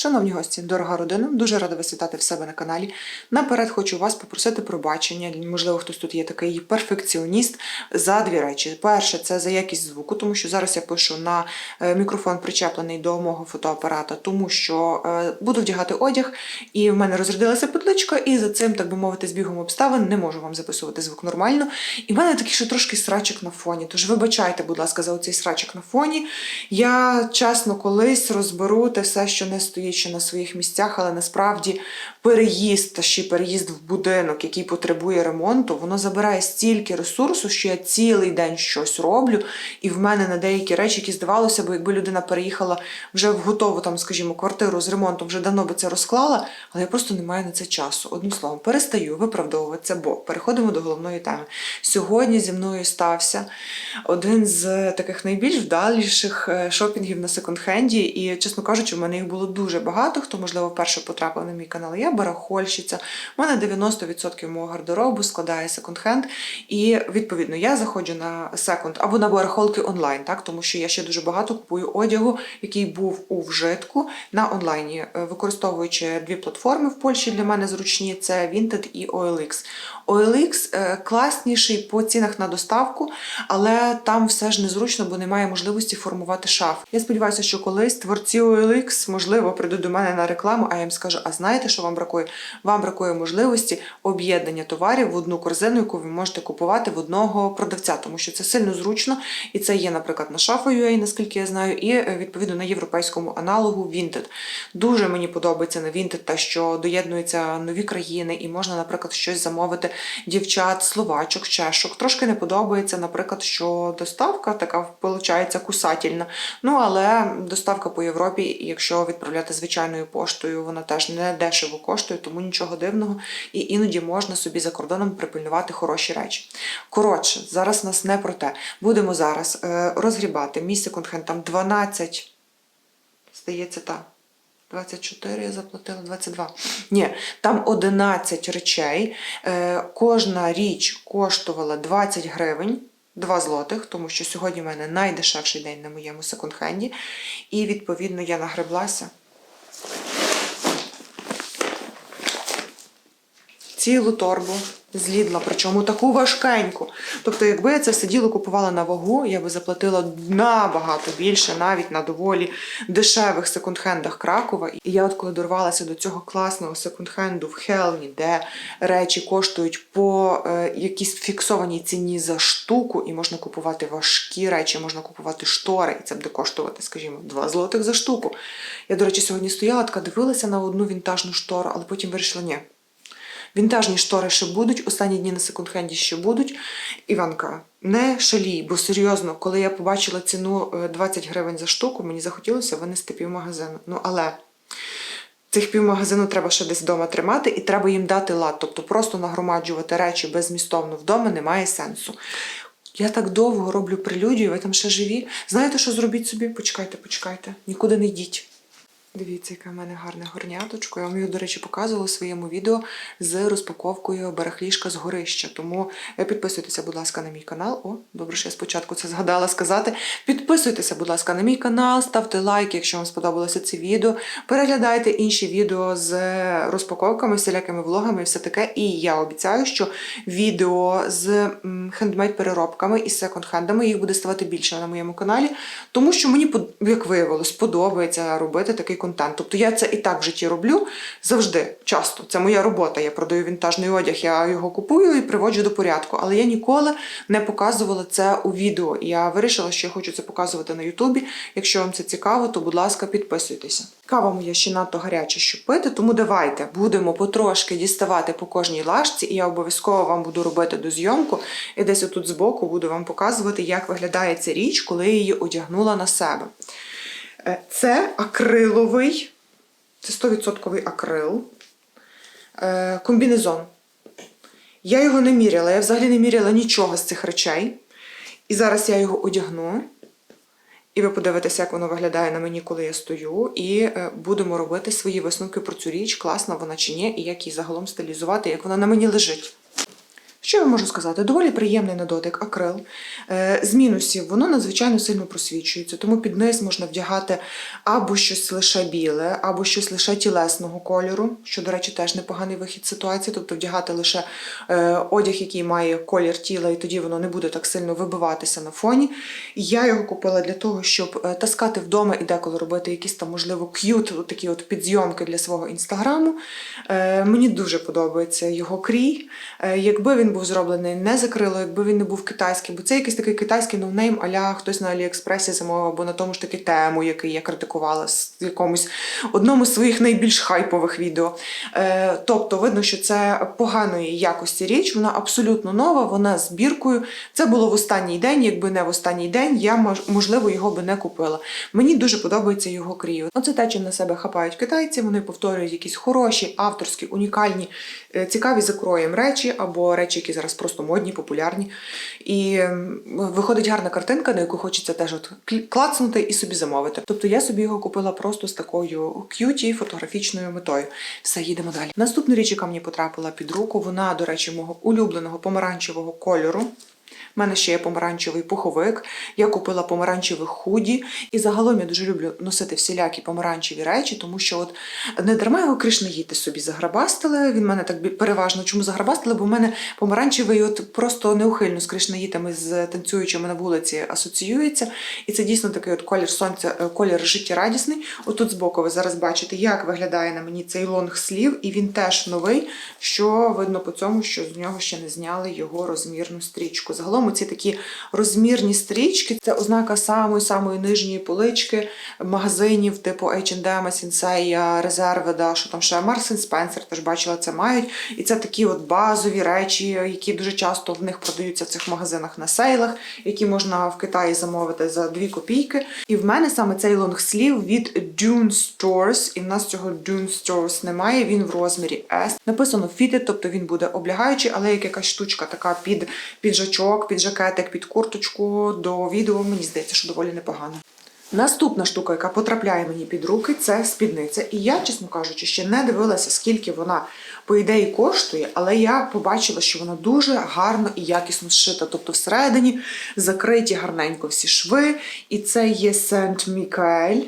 Шановні гості, дорога родина, дуже рада вас вітати в себе на каналі. Наперед хочу вас попросити пробачення. Можливо, хтось тут є такий перфекціоніст за дві речі. Перше, це за якість звуку, тому що зараз я пишу на е, мікрофон причеплений до мого фотоапарата, тому що е, буду вдягати одяг, і в мене розрядилася петличка, і за цим, так би мовити, збігом обставин не можу вам записувати звук нормально. І в мене такий ще трошки срачик на фоні. Тож вибачайте, будь ласка, за оцей срачик на фоні. Я чесно колись розберу те все, що не стоїть ще на своїх місцях, але насправді переїзд та ще переїзд в будинок, який потребує ремонту, воно забирає стільки ресурсу, що я цілий день щось роблю, і в мене на деякі речі, які здавалося б, якби людина переїхала вже в готову там, скажімо, квартиру з ремонтом, вже давно би це розклала, але я просто не маю на це часу. Одним словом, перестаю виправдовуватися, бо переходимо до головної теми. Сьогодні зі мною стався один з таких найбільш вдаліших е, шопінгів на секонд-хенді, і, чесно кажучи, в мене їх було дуже багато. Хто, можливо, вперше потрапив на мій канал, я барахольщиця. У мене 90% мого гардеробу складає секонд-хенд. І відповідно я заходжу на секонд або на барахолки онлайн, так тому що я ще дуже багато купую одягу, який був у вжитку на онлайні, е, використовуючи дві платформи в Польщі для мене зручні: це Vinted і OLX. OLX е, класніший по цінах на доставку, але там все ж незручно, бо немає можливості формувати шаф. Я сподіваюся, що колись творці OLX, можливо, прийдуть до мене на рекламу, а я їм скажу: а знаєте, що вам бракує? Вам бракує можливості об'єднання товарів в одну корзину, яку ви можете купувати в одного продавця, тому що це сильно зручно, і це є, наприклад, на Шафа.ua, наскільки я знаю, і е, відповідно на європейському аналогу Vinted. Дуже мені подобається на Vinted те, що доєднуються нові країни, і можна, наприклад, щось замовити дівчат, словачок, чешок. Трошки не подобається, наприклад, що доставка така виходить кусательна. Ну але доставка по Європі, якщо відправляти звичайною поштою, вона теж не дешево коштує, тому нічого дивного. І іноді можна собі за кордоном припильнувати хороші речі. Коротше, зараз нас не про те. Будемо зараз е, розгрібати мій секонд-хенд, там 12, здається, так. 24 я заплатила, 22. Ні, там 11 речей. Е, кожна річ коштувала 20 гривень, 2 злотих, тому що сьогодні в мене найдешевший день на моєму секонд-хенді. І відповідно я нагреблася. Цілу торбу з Лідла, причому таку важкеньку. Тобто, якби я це все діло купувала на вагу, я би заплатила набагато більше, навіть на доволі дешевих секонд-хендах Кракова. І я, от коли дорвалася до цього класного секонд-хенду в Хелмі, де речі коштують по е, якійсь фіксованій ціні за штуку, і можна купувати важкі речі, можна купувати штори, і це буде коштувати, скажімо, 2 злотих за штуку. Я, до речі, сьогодні стояла, така дивилася на одну вінтажну штору, але потім вирішила, ні. Вінтажні штори ще будуть, останні дні на секонд-хенді ще будуть. Іванка, не шалій, бо серйозно, коли я побачила ціну е, 20 гривень за штуку, мені захотілося винести півмагазину. Ну але цих півмагазину треба ще десь вдома тримати, і треба їм дати лад. Тобто просто нагромаджувати речі безмістовно вдома немає сенсу. Я так довго роблю прелюдію, ви там ще живі. Знаєте, що зробіть собі? Почекайте, почекайте, нікуди не йдіть. Дивіться, яке в мене гарне горняточко. Я вам його, до речі, показувала у своєму відео з розпаковкою барахлішка з горища. Тому е, підписуйтеся, будь ласка, на мій канал. О, добре, що я спочатку це згадала сказати. Підписуйтеся, будь ласка, на мій канал, ставте лайк, якщо вам сподобалося це відео. Переглядайте інші відео з розпаковками, всілякими влогами і все таке. І я обіцяю, що відео з хендмейд-переробками і секонд-хендами їх буде ставати більше на моєму каналі, тому що мені, як виявилось, подобається робити такий контент. Тобто я це і так в житті роблю завжди, часто. Це моя робота. Я продаю вінтажний одяг, я його купую і приводжу до порядку. Але я ніколи не показувала це у відео. І я вирішила, що я хочу це показувати на Ютубі. Якщо вам це цікаво, то будь ласка, підписуйтеся. Кава моя ще надто гаряча, щоб пити, тому давайте будемо потрошки діставати по кожній лажці, і я обов'язково вам буду робити дозйомку. І десь отут збоку буду вам показувати, як виглядає ця річ, коли я її одягнула на себе. Е, Це акриловий, це 100% акрил, е, комбінезон. Я його не міряла, я взагалі не міряла нічого з цих речей. І зараз я його одягну. І ви подивитеся, як воно виглядає на мені, коли я стою, і е, будемо робити свої висновки про цю річ, класна вона чи ні, і як її загалом стилізувати, як вона на мені лежить. Що я можу сказати? Доволі приємний на дотик акрил. Е, З мінусів воно надзвичайно сильно просвічується, тому під низ можна вдягати або щось лише біле, або щось лише тілесного кольору, що, до речі, теж непоганий вихід ситуації, тобто вдягати лише е, одяг, який має колір тіла, і тоді воно не буде так сильно вибиватися на фоні. Я його купила для того, щоб е, таскати вдома і деколи робити якісь там, можливо, к'ют, такі от підзйомки для свого інстаграму. Мені дуже подобається його крій. Якби він був зроблений не за крило, якби він не був китайський, бо це якийсь такий китайський ноунейм, аля хтось на Аліекспресі замовив, або на тому ж таки тему, який я критикувала в якомусь одному з своїх найбільш хайпових відео. Е, Тобто видно, що це поганої якості річ, вона абсолютно нова, вона з біркою. Це було в останній день. Якби не в останній день, я можливо його би не купила. Мені дуже подобається його крій. Оце те, чим на себе хапають китайці. Вони повторюють якісь хороші, авторські, унікальні, е, цікаві закроєм речі або речі, які зараз просто модні, популярні. І виходить гарна картинка, на яку хочеться теж от клацнути і собі замовити. Тобто я собі його купила просто з такою к'юті фотографічною метою. Все, їдемо далі. Наступна річ, яка мені потрапила під руку, вона, до речі, мого улюбленого помаранчевого кольору. У мене ще є помаранчевий пуховик. Я купила помаранчеве худі. І загалом я дуже люблю носити всілякі помаранчеві речі, тому що от не дарма його кришнаїти собі заграбастили. Він мене так переважно чому заграбастили, бо в мене помаранчевий от просто неухильно з кришнаїтами, з танцюючими на вулиці асоціюється. І це дійсно такий от колір сонця, е, колір життєрадісний. Отут збоку ви зараз бачите, як виглядає на мені цей лонг слів, і він теж новий, що видно по цьому, що з нього ще не зняли його розмірну стрічку. Загалом ці такі розмірні стрічки це ознака самої самої нижньої полички магазинів, типу H&M, Sensei, Резерведа, що там ще Marks Spencer, теж бачила, це мають. І це такі от базові речі, які дуже часто в них продаються в цих магазинах на сейлах, які можна в Китаї замовити за 2 копійки. І в мене саме цей лонгслів від Dune Stores, і в нас цього Dune Stores немає. Він в розмірі S. Написано fitted, тобто він буде облягаючий, але як якась штучка така під піджачок, під жакетик, під курточку до відео. Мені здається, що доволі непогано. Наступна штука, яка потрапляє мені під руки, це спідниця. І я, чесно кажучи, ще не дивилася, скільки вона по ідеї коштує, але я побачила, що вона дуже гарно і якісно зшита. Тобто всередині закриті гарненько всі шви, і це є Сент Мікаель.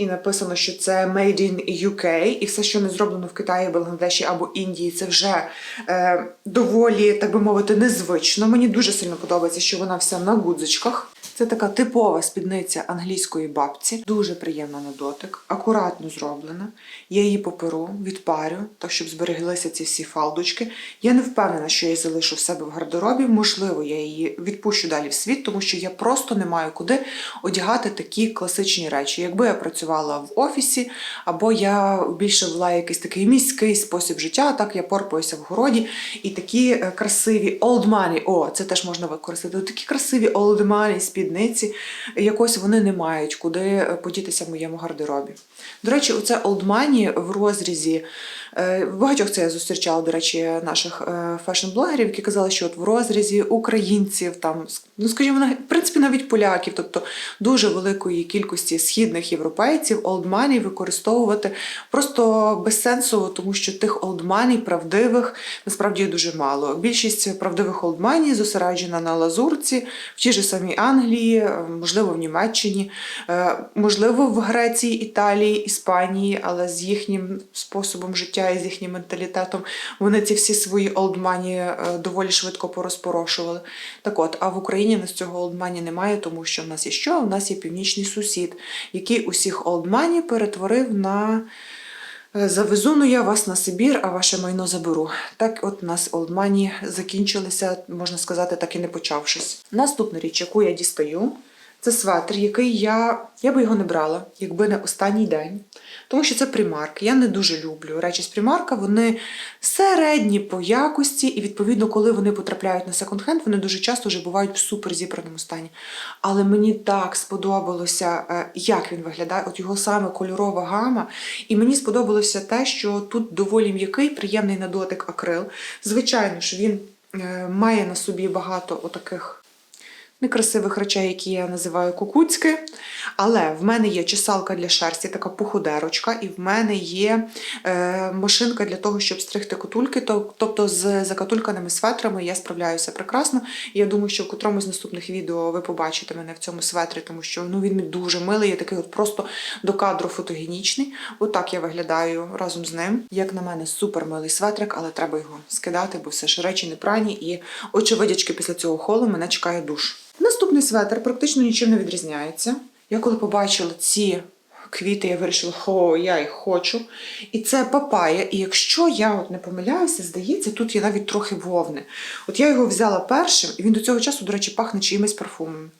І написано, що це Made in UK, і все, що не зроблено в Китаї, Бангладеші або Індії, це вже е, доволі, так би мовити, незвично. Мені дуже сильно подобається, що вона вся на гудзичках. Це така типова спідниця англійської бабці, дуже приємна на дотик, акуратно зроблена. Я її поперу, відпарю, так щоб збереглися ці всі фалдочки. Я не впевнена, що я її залишу в себе в гардеробі. Можливо, я її відпущу далі в світ, тому що я просто не маю куди одягати такі класичні речі. Якби я працювала в офісі, або я більше вела якийсь такий міський спосіб життя, так я порпаюся в городі. І такі е, красиві old money, о, це теж можна використати. Такі красиві old money спідниці, якось вони не мають куди е, подітися в моєму гардеробі. До речі, оце money в розрізі. е, Багатьох це я зустрічала, до речі, наших е, фешн-блогерів, які казали, що от в розрізі українців, там, ну скажімо, в принципі, навіть поляків, тобто дуже великої кількості східних європейців money використовувати просто безсенсово, тому що тих money правдивих насправді дуже мало. Більшість правдивих money зосереджена на лазурці, в тій же самій Англії, е, можливо, в Німеччині, е, можливо, в Греції, Італії, Іспанії, але з їхнім способом життя і з їхнім менталітетом вони ці всі свої money е, доволі швидко порозпорошували. Так от, а в Україні нас цього money немає, тому що в нас є що? У нас є північний сусід, який усіх money перетворив на. Е, Завезу ну я вас на Сибір, а ваше майно заберу. Так от у нас олдмані закінчилися, можна сказати, так і не почавшись. Наступна річ, яку я дістаю, це светр, який я, я би його не брала, якби не останній день. Тому що це примарк. Я не дуже люблю речі з примарка, вони середні по якості, і відповідно, коли вони потрапляють на секонд-хенд, вони дуже часто вже бувають в супер зібраному стані. Але мені так сподобалося, е, як він виглядає, от його саме кольорова гама. І мені сподобалося те, що тут доволі м'який, приємний на дотик акрил. Звичайно, що він е, має на собі багато отаких некрасивих речей, які я називаю кукуцьки. Але в мене є чесалка для шерсті, така пуходерочка, і в мене є е, машинка для того, щоб стригти котульки. Тобто з закатульканими светрами я справляюся прекрасно. Я думаю, що в котрому з наступних відео ви побачите мене в цьому светрі, тому що ну, він дуже милий, я такий от просто до кадру фотогенічний. Отак я виглядаю разом з ним. Як на мене, супер милий светрик, але треба його скидати, бо все ж речі не прані. І очевидячки після цього холу мене чекає душ. Наступний светр практично нічим не відрізняється. Я коли побачила ці квіти, я вирішила, хо, я їх хочу. І це папая. І якщо я от не помиляюся, здається, тут є навіть трохи вовни. От я його взяла першим, і він до цього часу, до речі, пахне чиїмось парфумом.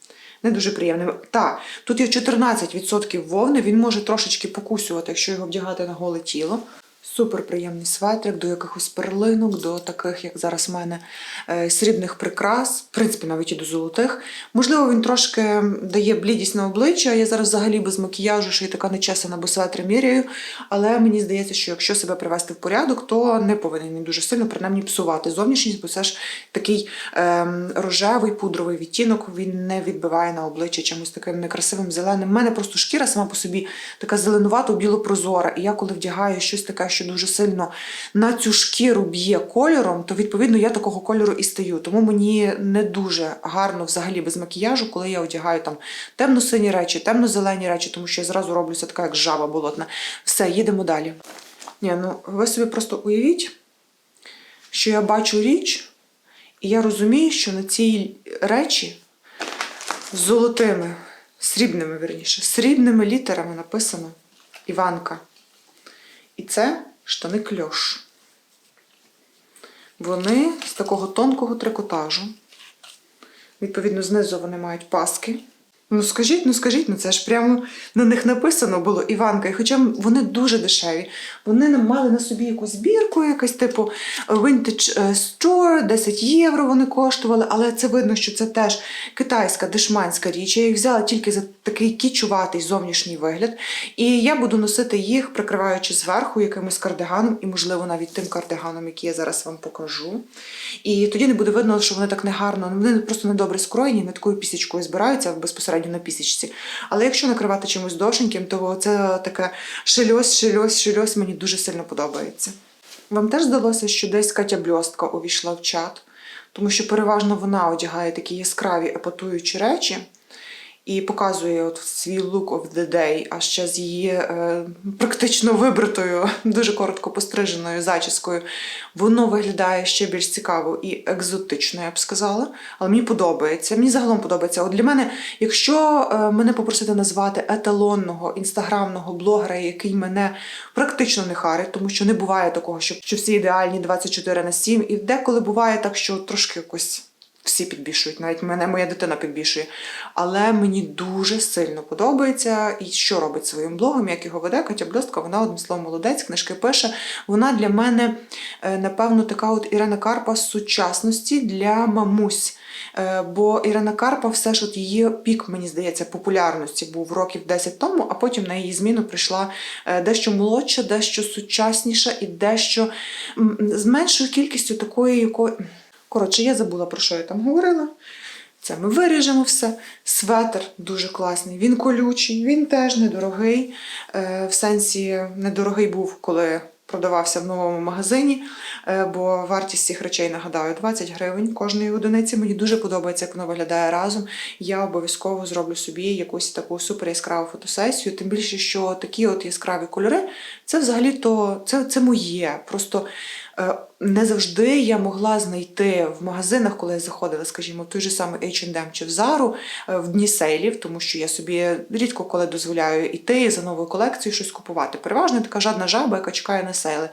Не дуже приємним. Так, тут є 14% вовни, він може трошечки покусювати, якщо його вдягати на голе тіло. Супер приємний светрик до якихось перлинок, до таких, як зараз в мене, е, срібних прикрас, в принципі, навіть і до золотих. Можливо, він трошки дає блідість на обличчя. Я зараз взагалі без макіяжу, що я така нечесана, бо светри міряю. Але мені здається, що якщо себе привести в порядок, то не повинен він дуже сильно принаймні псувати зовнішність, бо це ж такий ем, рожевий пудровий відтінок, він не відбиває на обличчя чимось таким некрасивим зеленим. У мене просто шкіра сама по собі така зеленувато білопрозора. І я коли вдягаю щось таке, що дуже сильно на цю шкіру б'є кольором, то відповідно я такого кольору і стаю. Тому мені не дуже гарно взагалі без макіяжу, коли я одягаю там темно-сині речі, темно-зелені речі, тому що я зразу роблюся така, як жаба болотна. Все, їдемо далі. Ні, ну ви собі просто уявіть, що я бачу річ, і я розумію, що на цій речі золотими, срібними, верніше, срібними літерами написано Іванка. І це штани кльош. Вони з такого тонкого трикотажу. Відповідно, знизу вони мають паски. Ну скажіть, ну скажіть, ну це ж прямо на них написано було Іванка. І хоча вони дуже дешеві, вони мали на собі якусь збірку, якась типу Vintage е, Store, 10 євро вони коштували, але це видно, що це теж китайська дешманська річ. Я їх взяла тільки за такий кічуватий зовнішній вигляд. І я буду носити їх, прикриваючи зверху якимось кардиганом, і, можливо, навіть тим кардиганом, який я зараз вам покажу. І тоді не буде видно, що вони так негарно, вони просто недобре скроєні, не такою пісічкою збираються безпосередньо на пісічці. Але якщо накривати чимось довшеньким, то це таке шильось, шильось, шильось мені дуже сильно подобається. Вам теж здалося, що десь Катя Бльостка увійшла в чат, тому що переважно вона одягає такі яскраві епатуючі речі і показує от свій look of the day, а ще з її е, практично вибритою, дуже коротко постриженою зачіскою. Воно виглядає ще більш цікаво і екзотично, я б сказала. Але мені подобається. Мені загалом подобається. От для мене, якщо е, мене попросити назвати еталонного інстаграмного блогера, який мене практично не харить, тому що не буває такого, що, що всі ідеальні 24 на 7, і деколи буває так, що трошки якось. Всі підбільшують, навіть мене моя дитина підбільшує. Але мені дуже сильно подобається і що робить своїм блогом, як його веде Катя Бльостка, вона одним словом молодець, книжки пише. Вона для мене, е, напевно, така от Ірина Карпа з сучасності для мамусь. Е, Бо Ірина Карпа все ж от її пік, мені здається, популярності був років 10 тому, а потім на її зміну прийшла е, дещо молодша, дещо сучасніша і дещо з меншою кількістю такої, якої. Коротше, я забула, про що я там говорила. Це ми виріжемо все. Светр дуже класний. Він колючий, він теж недорогий. Е, в сенсі недорогий був, коли продавався в новому магазині, е, бо вартість цих речей, нагадаю, 20 гривень кожної одиниці. Мені дуже подобається, як воно виглядає разом. Я обов'язково зроблю собі якусь таку супер яскраву фотосесію. Тим більше, що такі от яскраві кольори, це взагалі-то це, це моє. Просто е, не завжди я могла знайти в магазинах, коли я заходила, скажімо, в той же самий H&M чи в Zara е, в дні сейлів, тому що я собі рідко коли дозволяю іти за новою колекцією щось купувати. Переважно така жадна жаба, яка чекає на сейли.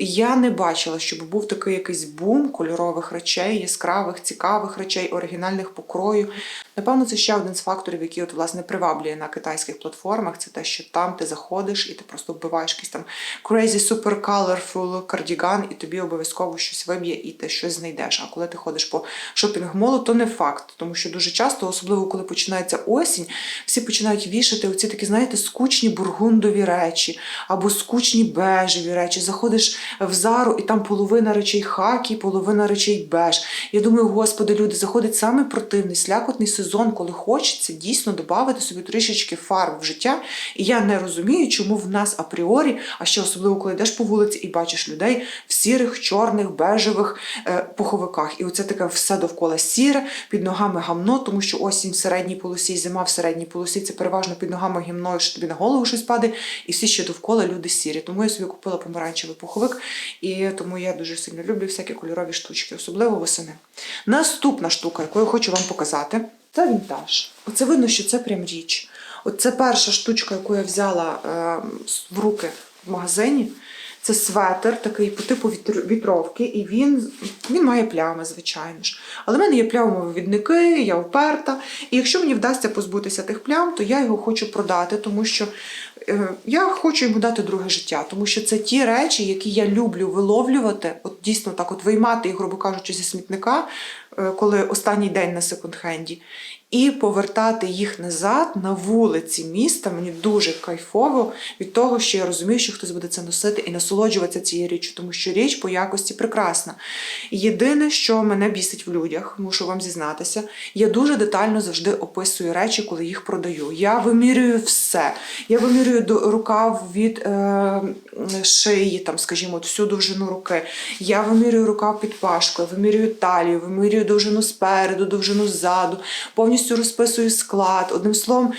Я не бачила, щоб був такий якийсь бум кольорових речей, яскравих, цікавих речей, оригінальних покрою. Напевно, це ще один з факторів, який от власне приваблює на китайських платформах. Це те, що там ти заходиш і ти просто вбиваєш якийсь там crazy super colorful кардіган, і тобі обов'язково щось виб'є і ти щось знайдеш. А коли ти ходиш по шопінг-молу, то не факт, тому що дуже часто, особливо коли починається осінь, всі починають вішати оці такі, знаєте, скучні бургундові речі або скучні бежеві речі. Заходиш в зару, і там половина речей хакі, половина речей беж. Я думаю, господи, люди, заходить саме противний, слякотний сезон, коли хочеться дійсно додати собі трішечки фарб в життя. І я не розумію, чому в нас апріорі, а ще особливо, коли йдеш по вулиці і бачиш людей в сірих, чорних, бежевих е, пуховиках. І оце таке все довкола сіре, під ногами гамно, тому що осінь в середній полосі, зима в середній полосі це переважно під ногами гімно, що тобі на голову щось падає, і всі ще довкола люди сірі. Тому я собі купила помаранчевий пуховик, і тому я дуже сильно люблю всякі кольорові штучки, особливо восени. Наступна штука, яку я хочу вам показати, це вінтаж. Оце видно, що це прям річ. Оце перша штучка, яку я взяла е, в руки в магазині. Це светр, такий по типу вітр- вітровки, і він, він має плями, звичайно ж. Але в мене є плямовивідники, я вперта. І якщо мені вдасться позбутися тих плям, то я його хочу продати, тому що я хочу йому дати друге життя, тому що це ті речі, які я люблю виловлювати, от дійсно так, от виймати їх, грубо кажучи, зі смітника, е, коли останній день на секонд-хенді, і повертати їх назад на вулиці міста. Мені дуже кайфово від того, що я розумію, що хтось буде це носити і насолоджуватися цією річчю, тому що річ по якості прекрасна. Єдине, що мене бісить в людях, мушу вам зізнатися, я дуже детально завжди описую речі, коли їх продаю. Я вимірюю все. Я вимірюю до рукав від е, шиї, там, скажімо, всю довжину руки. Я вимірюю рукав під пашкою, вимірюю талію, вимірюю довжину спереду, довжину ззаду, повністю розписую склад. Одним словом,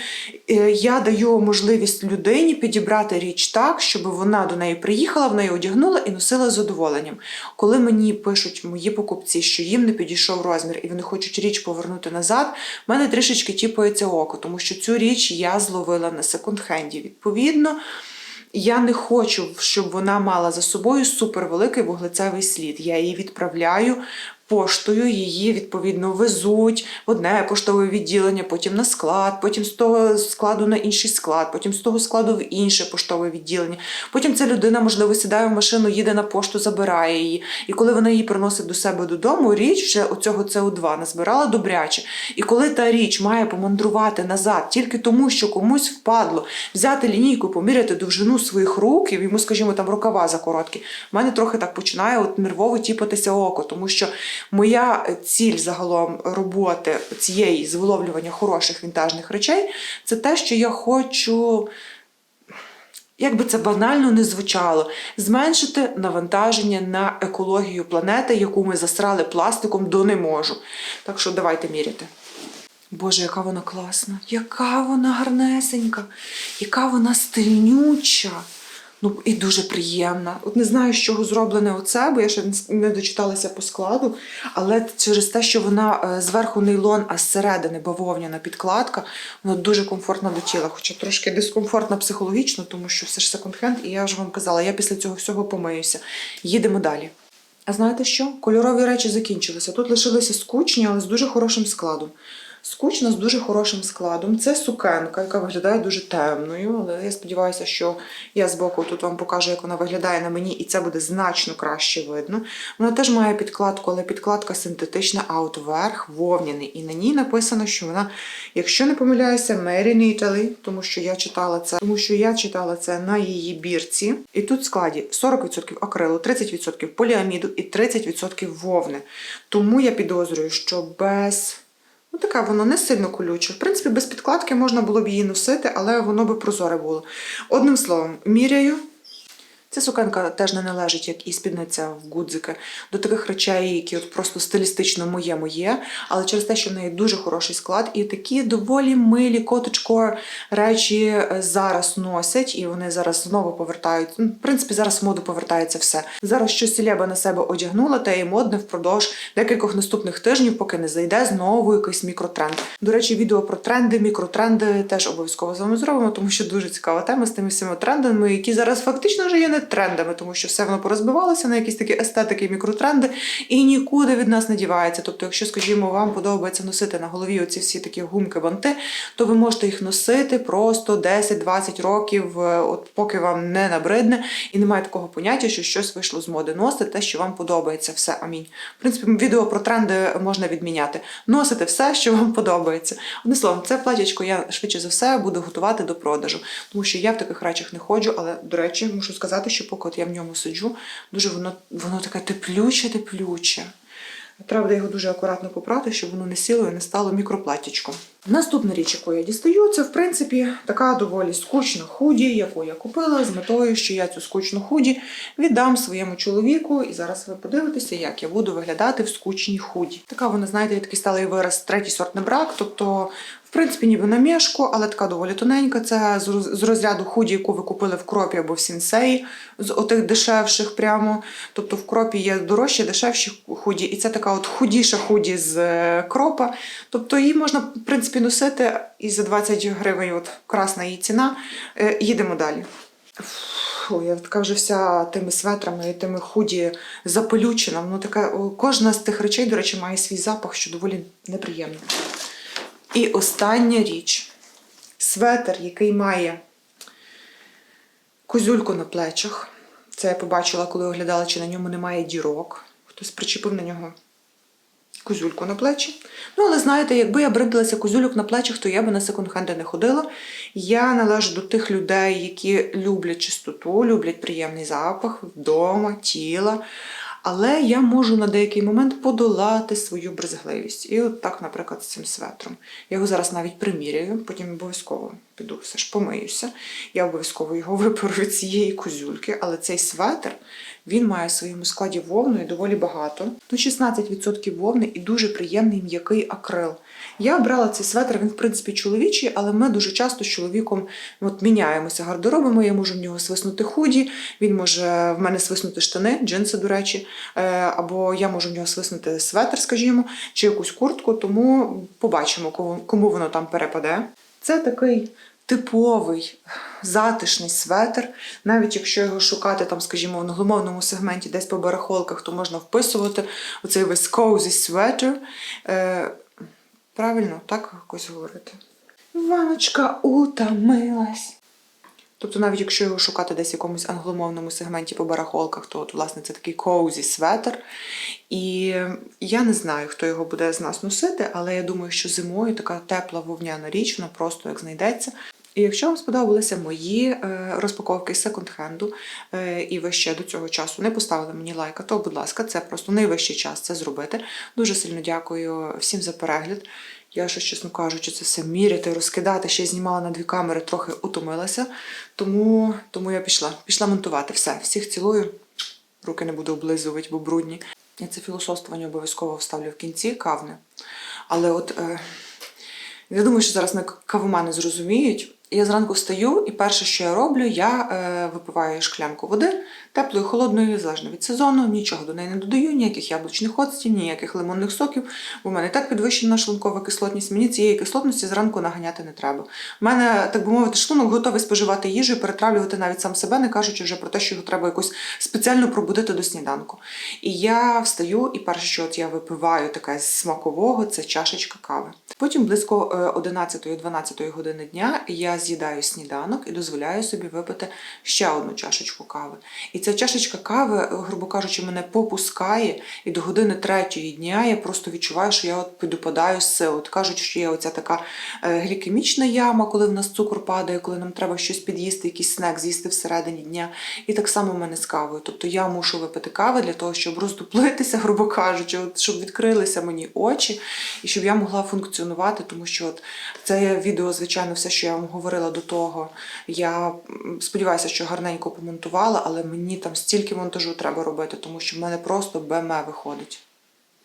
е, я даю можливість людині підібрати річ так, щоб вона до неї приїхала, в неї одягнула і носила з задоволенням. Коли мені пишуть мої покупці, що їм не підійшов розмір і вони хочуть річ повернути назад, в мене трішечки тіпається око, тому що цю річ я зловила на секонд-хенді. Відповідно. Я не хочу, щоб вона мала за собою супервеликий вуглецевий слід. Я її відправляю поштою, її відповідно везуть в одне поштове відділення, потім на склад, потім з того складу на інший склад, потім з того складу в інше поштове відділення. Потім ця людина, можливо, сідає в машину, їде на пошту, забирає її. І коли вона її приносить до себе додому, річ вже оцього СО2 назбирала добряче. І коли та річ має помандрувати назад тільки тому, що комусь впадло взяти лінійку, поміряти довжину своїх рук, і йому, скажімо, там рукава закороткі, в мене трохи так починає от нервово тіпатися око, тому що моя ціль загалом роботи цієї з виловлювання хороших вінтажних речей це те, що я хочу. Як би це банально не звучало, зменшити навантаження на екологію планети, яку ми засрали пластиком до не можу. Так що давайте міряти. Боже, яка вона класна, яка вона гарнесенька, яка вона стильнюча. Ну і дуже приємна. От не знаю, з чого зроблене оце, бо я ще не дочиталася по складу. Але через те, що вона е, зверху нейлон, а зсередини бавовняна підкладка, вона дуже комфортна до тіла. Хоча трошки дискомфортна психологічно, тому що все ж секонд-хенд, і я вже вам казала, я після цього всього помиюся. Їдемо далі. А знаєте що? Кольорові речі закінчилися. Тут лишилися скучні, але з дуже хорошим складом. Скучно з дуже хорошим складом. Це сукенка, яка виглядає дуже темною, але я сподіваюся, що я збоку тут вам покажу, як вона виглядає на мені, і це буде значно краще видно. Вона теж має підкладку, але підкладка синтетична, а от верх вовняний. І на ній написано, що вона, якщо не помиляюся, Made in тому що я читала це, тому що я читала це на її бірці. І тут в складі 40% акрилу, 30% поліаміду і 30% вовни. Тому я підозрюю, що без. Ну, така воно не сильно колюче. В принципі, без підкладки можна було б її носити, але воно би прозоре було. Одним словом, міряю. Ця сукенка теж не належить, як і спідниця в гудзики, до таких речей, які от просто стилістично моє-моє, але через те, що в неї дуже хороший склад, і такі доволі милі коточкор речі е, зараз носять, і вони зараз знову повертають. Ну, в принципі, зараз моду повертається все. Зараз щось Селеба на себе одягнула, та і модне впродовж декількох наступних тижнів, поки не зайде знову якийсь мікротренд. До речі, відео про тренди, мікротренди теж обов'язково з вами зробимо, тому що дуже цікава тема з тими всіма трендами, які зараз фактично вже є не трендами, тому що все воно порозбивалося на якісь такі естетики, мікротренди, і нікуди від нас не дівається. Тобто, якщо, скажімо, вам подобається носити на голові оці всі такі гумки банти, то ви можете їх носити просто 10-20 років, е, от поки вам не набридне, і немає такого поняття, що щось вийшло з моди. Носите те, що вам подобається. Все, амінь. В принципі, відео про тренди можна відміняти. Носите все, що вам подобається. Одним словом, це платячко я швидше за все буду готувати до продажу, тому що я в таких речах не ходжу, але до речі, мушу сказати, що поки от я в ньому сиджу, дуже воно воно таке теплюче, теплюче. Треба його дуже акуратно попрати, щоб воно не сіло і не стало мікроплаттячком. Наступна річ, яку я дістаю, це в принципі така доволі скучна худі, яку я купила з метою, що я цю скучну худі віддам своєму чоловіку. І зараз ви подивитеся, як я буду виглядати в скучній худі. Така вона, знаєте, такий сталий вираз третій сорт не брак, тобто. В принципі, ніби на мішку, але така доволі тоненька. Це з розряду худі, яку ви купили в кропі або в сінсеї, з отих дешевших прямо. Тобто в кропі є дорожчі, дешевші худі, і це така от худіша худі з е, кропа. Тобто її можна, в принципі, носити і за 20 гривень, от красна її ціна. Е, Їдемо далі. Фу, я така вже вся тими светрами і тими худі запелючена. Ну, така, кожна з тих речей, до речі, має свій запах, що доволі неприємний. І остання річ светр, який має козюльку на плечах. Це я побачила, коли оглядала, чи на ньому немає дірок. Хтось причепив на нього козюльку на плечі. Ну, але знаєте, якби я бридилася козюльок на плечах, то я би на секонд-хенди не ходила. Я належу до тих людей, які люблять чистоту, люблять приємний запах вдома, тіла. Але я можу на деякий момент подолати свою брезгливість. І от так, наприклад, з цим светром. Я його зараз навіть приміряю, потім обов'язково піду все ж помиюся. Я обов'язково його виперу від цієї козюльки, але цей светр він має в своєму складі вовну і доволі багато. Тут 16% вовни і дуже приємний м'який акрил. Я обрала цей светр, він в принципі чоловічий, але ми дуже часто з чоловіком от, міняємося гардеробами. Я можу в нього свиснути худі, він може в мене свиснути штани, джинси, до речі, е, або я можу в нього свиснути светр, скажімо, чи якусь куртку, тому побачимо, кому- воно там перепаде. Це такий типовий затишний светр. Навіть якщо його шукати, там, скажімо, в англомовному сегменті десь по барахолках, то можна вписувати оцей весь cozy sweater. Правильно, так якось говорити. Ваночка утомилась. Тобто, навіть якщо його шукати десь в якомусь англомовному сегменті по барахолках, то от, власне це такий коузі-светр. І я не знаю, хто його буде з нас носити, але я думаю, що зимою така тепла вовняна річ, вона просто як знайдеться. І якщо вам сподобалися мої е, розпаковки з секонд-хенду, е, і ви ще до цього часу не поставили мені лайка, то, будь ласка, це просто найвищий час це зробити. Дуже сильно дякую всім за перегляд. Я щось, чесно кажучи, це все міряти, розкидати. Ще й знімала на дві камери, трохи утомилася. Тому, тому я пішла. Пішла монтувати. Все, всіх цілую. Руки не буду облизувати, бо брудні. Я це філософствування обов'язково вставлю в кінці кавне. Але от е, я думаю, що зараз кавомани зрозуміють. Я зранку встаю, і перше, що я роблю, я е, випиваю шклянку води, теплої, холодної, залежно від сезону, нічого до неї не додаю, ніяких яблучних оцтів, ніяких лимонних соків. Бо в мене так підвищена шлункова кислотність. Мені цієї кислотності зранку наганяти не треба. У мене, так би мовити, шлунок готовий споживати їжу і перетравлювати навіть сам себе, не кажучи вже про те, що його треба якось спеціально пробудити до сніданку. І я встаю, і перше, що от я випиваю таке з смакового, це чашечка кави. Потім близько е, 11-12 години дня я з'їдаю сніданок і дозволяю собі випити ще одну чашечку кави. І ця чашечка кави, грубо кажучи, мене попускає, і до години третьої дня я просто відчуваю, що я от підупадаю з сил. От кажуть, що є оця така е, глікемічна яма, коли в нас цукор падає, коли нам треба щось під'їсти, якийсь снек з'їсти всередині дня. І так само в мене з кавою. Тобто я мушу випити кави для того, щоб роздуплитися, грубо кажучи, от, щоб відкрилися мені очі, і щоб я могла функціонувати, тому що от це відео, звичайно, все, що я вам говорила до того. Я сподіваюся, що гарненько помонтувала, але мені там стільки монтажу треба робити, тому що в мене просто БМ виходить.